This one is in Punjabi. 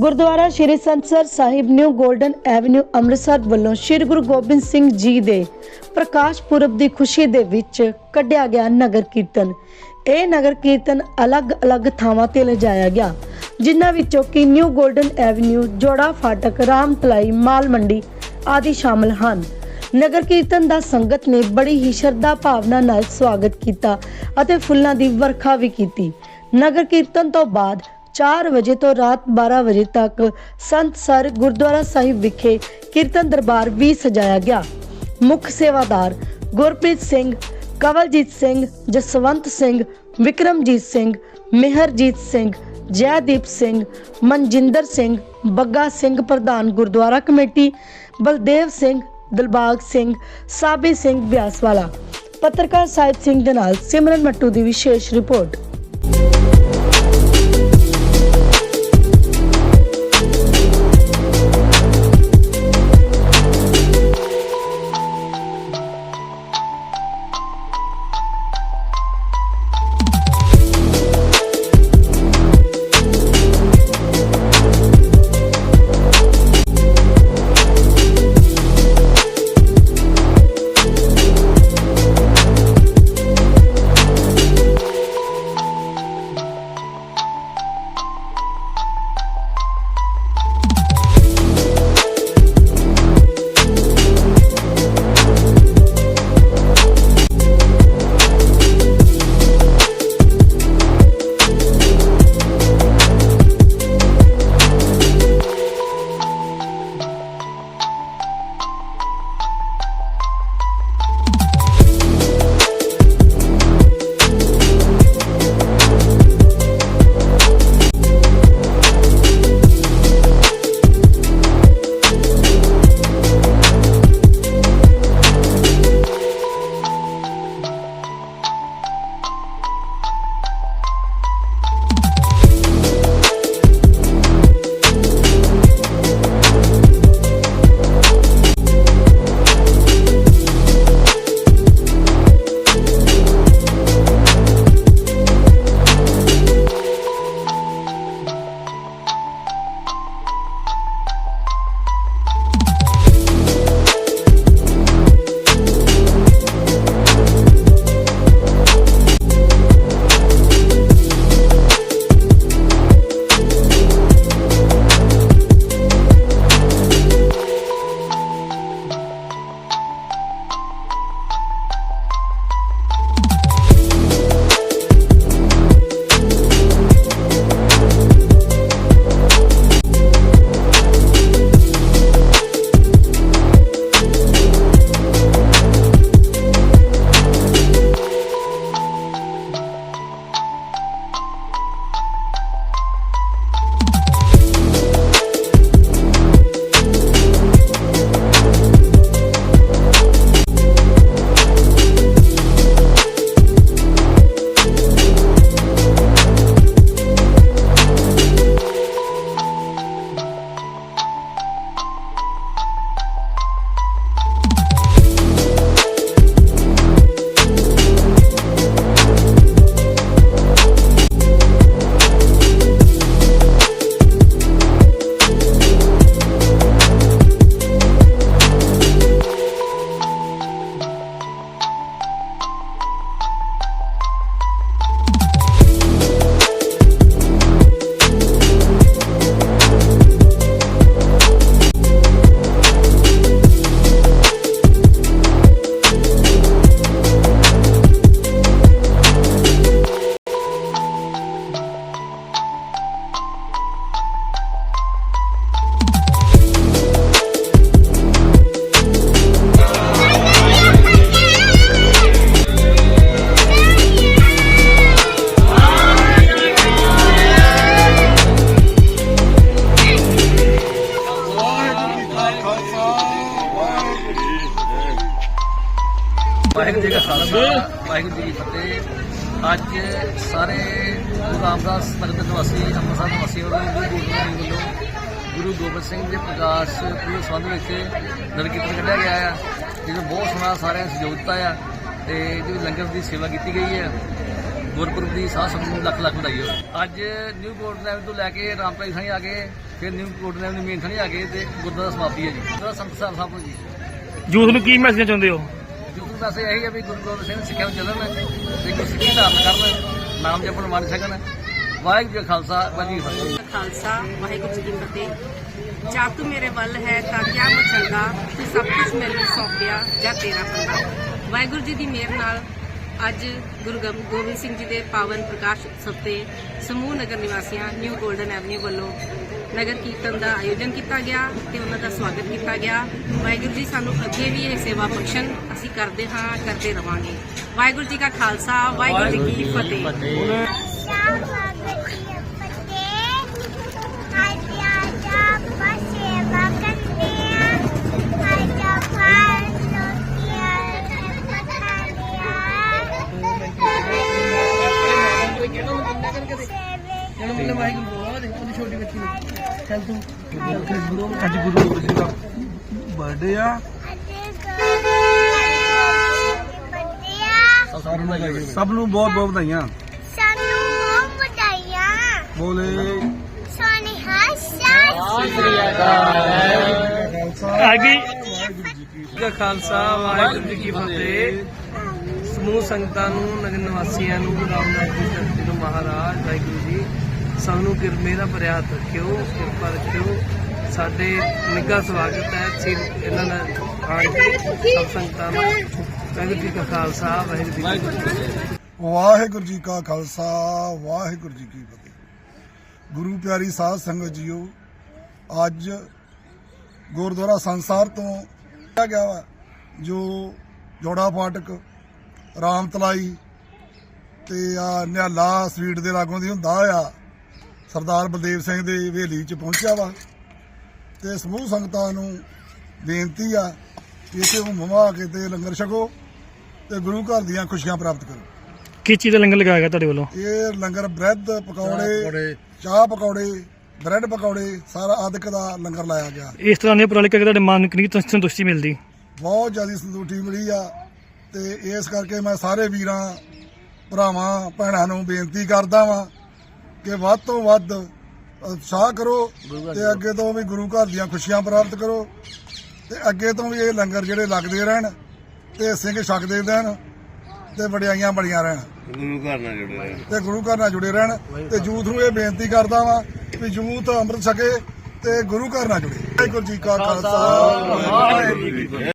Gurdwara Shri Sansar Sahib new golden avenue Amritsar ਵੱਲੋਂ ਸ਼੍ਰੀ ਗੁਰੂ ਗੋਬਿੰਦ ਸਿੰਘ ਜੀ ਦੇ ਪ੍ਰਕਾਸ਼ ਪੁਰਬ ਦੀ ਖੁਸ਼ੀ ਦੇ ਵਿੱਚ ਕੱਢਿਆ ਗਿਆ ਨਗਰ ਕੀਰਤਨ। ਇਹ ਨਗਰ ਕੀਰਤਨ ਅਲੱਗ-ਅਲੱਗ ਥਾਵਾਂ ਤੇ ਲਿਜਾਇਆ ਗਿਆ, ਜਿਨ੍ਹਾਂ ਵਿੱਚੋਂ ਕਿ ਨਿਊ 골ਡਨ ਐਵਨਿਊ, ਜੋੜਾ ਫਾਟਕ, ਰਾਮ ਤਲਾਈ, ਮਾਲ ਮੰਡੀ ਆਦਿ ਸ਼ਾਮਲ ਹਨ। ਨਗਰ ਕੀਰਤਨ ਦਾ ਸੰਗਤ ਨੇ ਬੜੀ ਹੀ ਸ਼ਰਧਾ ਭਾਵਨਾ ਨਾਲ ਸਵਾਗਤ ਕੀਤਾ ਅਤੇ ਫੁੱਲਾਂ ਦੀ ਵਰਖਾ ਵੀ ਕੀਤੀ। ਨਗਰ ਕੀਰਤਨ ਤੋਂ ਬਾਅਦ 4 ਵਜੇ ਤੋਂ ਰਾਤ 12 ਵਜੇ ਤੱਕ ਸੰਤ ਗੁਰਦੁਆਰਾ ਸਾਹਿਬ ਵਿਖੇ ਕੀਰਤਨ ਦਰਬਾਰ ਵੀ ਸਜਾਇਆ ਗਿਆ। ਮੁੱਖ ਸੇਵਾਦਾਰ ਗੁਰਪ੍ਰੀਤ ਸਿੰਘ, ਕਵਲਜੀਤ ਸਿੰਘ, ਜਸਵੰਤ ਸਿੰਘ, ਵਿਕਰਮਜੀਤ ਸਿੰਘ, ਮਿਹਰਜੀਤ ਸਿੰਘ, ਜੈਦੀਪ ਸਿੰਘ, ਮਨਜਿੰਦਰ ਸਿੰਘ, ਬੱਗਾ ਸਿੰਘ ਪ੍ਰਧਾਨ ਗੁਰਦੁਆਰਾ ਕਮੇਟੀ, ਬਲਦੇਵ ਸਿੰਘ, ਦਿਲਬਾਗ ਸਿੰਘ, ਸਾਬੀ ਸਿੰਘ ਬਿਆਸਵਾਲਾ। ਪੱਤਰਕਾਰ ਸਾਹਿਬ ਸਿੰਘ ਦੇ ਨਾਲ ਸਿਮਰਨ ਮੱਟੂ ਦੀ ਵਿਸ਼ੇਸ਼ ਰਿਪੋਰਟ। ਵਾਹਿਗੁਰੂ ਫਤਿਹ। ਅੱਜ ਸਾਰੇ ਗੁਰੂ ਰਾਮਦਾਸ ਨਗਰ ਨਿਵਾਸੀ ਅੰਮ੍ਰਿਤਸਰ ਨਿਵਾਸੀ ਵੱਲੋਂ, ਗੁਰੂ ਗੋਬਿੰਦ ਸਿੰਘ ਵੱਲੋਂ, ਗੁਰੂ ਗੋਬਿੰਦ ਸਿੰਘ ਦੇ ਪ੍ਰਕਾਸ਼ ਪੁਰਬ ਸੰਬੰਧ ਵਿੱਚ ਨਗਰ ਕੀਰਤਨ ਕੱਢਿਆ ਗਿਆ ਆ, ਜਿਹਨੂੰ ਬਹੁਤ ਸੋਹਣਾ ਸਾਰਿਆਂ ਨੇ ਸਹਿਯੋਗ ਦਿੱਤਾ ਆ ਤੇ ਜੋ ਲੰਗਰ ਦੀ ਸੇਵਾ ਕੀਤੀ ਗਈ ਹੈ ਗੁਰਪੁਰਬ ਦੀ ਸਾਹ ਸੰਗਤ ਨੂੰ ਲੱਖ ਲੱਖ ਵਧਾਈ ਹੋ ਅੱਜ ਨਿਊ ਬੋਰਡ ਲੈਵਲ ਤੋਂ ਲੈ ਕੇ ਰਾਮਪਾਈ ਸਾਈ ਆ ਗਏ ਫਿਰ ਨਿਊ ਕੋਟ ਨੇ ਮੇਨ ਥਾਣੀ ਆ ਗਏ ਤੇ ਗੁਰਦੁਆਰਾ ਸਮਾਪਤੀ ਹੈ ਜੀ। ਗੁਰਦੁਆਰਾ ਸੰਤ ਸਾਹਿਬ ਸਾਹਿਬ ਜੀ। ਯੂਥ ਨੂੰ ਕੀ ਮੈਸੇਜ ਚਾਹੁੰਦੇ ਹੋ? ਜਿੱਥੋਂ ਦੱਸ ਇਹ ਹੈ ਵੀ ਗੁਰੂ ਗੋਬਿੰਦ ਸਿੰਘ ਸਿੱਖਿਆ ਨੂੰ ਚੱਲਣ ਤੇ ਗੁਰੂ ਸਿੱਖੀ ਧਾਰਨ ਕਰਨ, ਨਾਮ ਜਪਣ, ਮੰਨ ਸਕਣ ਵਾਹਿਗੁਰੂ ਜੀ ਖਾਲਸਾ, ਵਾਹਿਗੁਰੂ ਜੀ ਕੀ ਫਤਿਹ। ਖਾਲਸਾ, ਵਾਹਿਗੁਰੂ ਜੀ ਕੀ ਫਤਿਹ। ਜਾ ਤੂੰ ਮੇਰੇ ਵੱਲ ਹੈ ਤਾਂ ਕਿਆ ਮਚੰਗਾ? ਤੂੰ ਸਭ ਕੁਝ ਮੈਨੂੰ ਸੌਂਪਿਆ ਜਾਂ ਤੇਰਾ ਬੰਦਾ ਵਾਹਿਗੁਰੂ ਜੀ ਦੀ ਮਿਹਰ ਨਾਲ ਅੱਜ ਗੁਰੂ ਗੋਬਿੰਦ ਸਿੰਘ ਜੀ ਦੇ ਪਾਵਨ ਪ੍ਰਕਾਸ਼ ਉਤਸਵ ਤੇ ਸਮੂਹ ਨਗਰ ਨਿਵਾਸੀਆਂ ਨਿਊ 골ਡਨ ਐਵਨਿਊ ਵੱਲੋਂ ਨਗਰ ਕੀਰਤਨ ਦਾ ਆਯੋਜਨ ਕੀਤਾ ਗਿਆ ਤੇ ਉਹਨਾਂ ਦਾ ਸਵਾਗਤ ਕੀਤਾ ਗਿਆ। ਵਾਹਿਗੁਰੂ ਜੀ ਸਾਨੂੰ ਅੱਗੇ ਵੀ ਇਹ ਸੇਵਾ ਬਖਸ਼ਣ ਅਸੀਂ ਕਰਦੇ ਹਾਂ ਕਰਦੇ ਰਵਾਂਗੇ। ਵਾਹਿਗੁਰੂ ਜੀ ਕਾ ਖਾਲਸਾ ਵਾਹਿਗੁਰੂ ਜੀ ਕੀ ਫਤਿਹ। ਅੱਜ ਗੁਰੂ ਗੋਬਿੰਦ ਸਿੰਘ ਦਾ ਬਰਥਡੇ ਆ। ਸਭ ਨੂੰ ਬਹੁਤ ਬਹੁਤ ਵਧਾਈਆਂ। ਸਾਨੂੰ ਬਹੁਤ ਵਧਾਈਆਂ ਬੋਲੇ। ਸੋਨੀ ਹਾਸਾ ਅੱਗੇ ਦਾ ਖਾਲਸਾ ਵਾਹਿਗੁਰੂ ਜੀ ਕੀ ਫਤਿਹ। ਸਮੂਹ ਸੰਗਤਾਂ ਨੂੰ ਨਗਰ ਨਿਵਾਸੀਆਂ ਨੂੰ ਰਾਮਨਾਥ ਜੀ ਧਰਤੀ ਨੂੰ ਮਹਾਰਾਜ ਵਾਹਿਗੁਰੂ ਜੀ। ਸਾਨੂੰ ਨੂੰ ਦਾ ਭਰਿਆ ਰੱਖਿਓ ਕਿਰਪਾ ਰੱਖਿਓ। ਸਾਡੇ ਨਿੱਘਾ ਸਵਾਗਤ ਹੈ ਸੀ ਇਹਨਾਂ ਦਾ ਆਣ ਕੇ ਸਭ ਸੰਗਤਾਂ ਦਾ ਵਾਹਿਗੁਰੂ ਜੀ ਕਾ ਖਾਲਸਾ, ਵਾਹਿਗੁਰੂ ਜੀ ਕੀ ਫਤਿਹ। ਵਾਹਿਗੁਰੂ ਜੀ ਕਾ ਖਾਲਸਾ, ਵਾਹਿਗੁਰੂ ਜੀ ਕੀ ਫਤਿਹ। ਗੁਰੂ ਪਿਆਰੀ ਸਾਧ ਸੰਗਤ ਜੀਓ, ਅੱਜ ਗੁਰਦੁਆਰਾ ਸੰਸਾਰ ਤੋਂ ਕਿਹਾ ਗਿਆ ਵਾ, ਜੋ ਜੋੜਾ ਫਾਟਕ ਰਾਮ ਤਲਾਈ ਤੇ ਆ ਨਿਹਾਲਾ ਸਵੀਟ ਦੇ ਲਾਗੋਂ ਦੀ ਹੁੰਦਾ ਆ। ਸਰਦਾਰ ਬਲਦੇਵ ਸਿੰਘ ਦੇ ਹਵੇਲੀ ਚ ਪਹੁੰਚਿਆ ਵਾ ਤੇ ਸਮੂਹ ਸੰਗਤਾਂ ਨੂੰ ਬੇਨਤੀ ਆ ਕਿ ਇੱਥੇ ਹੁਮਵਾ ਕੇ ਤੇ ਲੰਗਰ ਛਕੋ ਤੇ ਗੁਰੂ ਘਰ ਦੀਆਂ ਖੁਸ਼ੀਆਂ ਪ੍ਰਾਪਤ ਕਰੋ। ਕੀ ਚੀਜ਼ ਦਾ ਲੰਗਰ ਲਗਾਇਆ ਗਿਆ ਤੁਹਾਡੇ ਵੱਲੋਂ? ਇਹ ਲੰਗਰ ਬ੍ਰੈਡ ਪਕੌੜੇ ਚਾਹ ਪਕੌੜੇ ਬ੍ਰੈਡ ਪਕੌੜੇ ਸਾਰਾ ਆਦਿਕ ਦਾ ਲੰਗਰ ਲਾਇਆ ਗਿਆ। ਇਸ ਤਰ੍ਹਾਂ ਦੇ ਉਪਰਾਲੇ ਕਰਕੇ ਤੁਹਾਡੇ ਮਨ ਨੂੰ ਕਿੰਨੀ ਸੰਤੁਸ਼ਟੀ ਮਿਲਦੀ। ਬਹੁਤ ਜ਼ਿਆਦਾ ਸੰਤੁਸ਼ਟੀ ਮਿਲੀ ਆ ਤੇ ਇਸ ਕਰਕੇ ਮੈਂ ਸਾਰੇ ਵੀਰਾਂ ਭਰਾਵਾਂ ਭੈਣਾਂ ਨੂੰ ਬੇਨਤੀ ਕਰਦਾ ਵਾਂ ਕਿ ਵੱਧ ਤੋਂ ਵੱਧ ਉਤਸ਼ਾਹ ਕਰੋ ਤੇ ਅੱਗੇ ਤੋਂ ਵੀ ਗੁਰੂ ਘਰ ਦੀਆਂ ਖੁਸ਼ੀਆਂ ਪ੍ਰਾਪਤ ਕਰੋ ਤੇ ਅੱਗੇ ਤੋਂ ਵੀ ਇਹ ਲੰਗਰ ਜਿਹੜੇ ਲੱਗਦੇ ਰਹਿਣ ਤੇ ਸਿੰਘ ਛਕਦੇ ਰਹਿਣ ਤੇ ਵਡਿਆਈਆਂ ਬੜੀਆਂ ਰਹਿਣ। ਗੁਰੂ ਘਰ ਨਾਲ ਜੁੜੇ ਰਹਿਣ। ਤੇ ਗੁਰੂ ਘਰ ਨਾਲ ਜੁੜੇ ਰਹਿਣ ਤੇ ਯੂਥ ਨੂੰ ਇਹ ਬੇਨਤੀ ਕਰਦਾ ਵਾਂ ਵੀ ਯੂਥ ਅੰਮ੍ਰਿਤ ਛਕੇ ਤੇ ਗੁਰੂ ਘਰ ਨਾਲ ਜੁੜੇ। ਵਾਹਿਗੁਰੂ ਜੀ ਕਾ ਖਾਲਸਾ। ਵਾਹਿਗੁਰੂ ਜੀ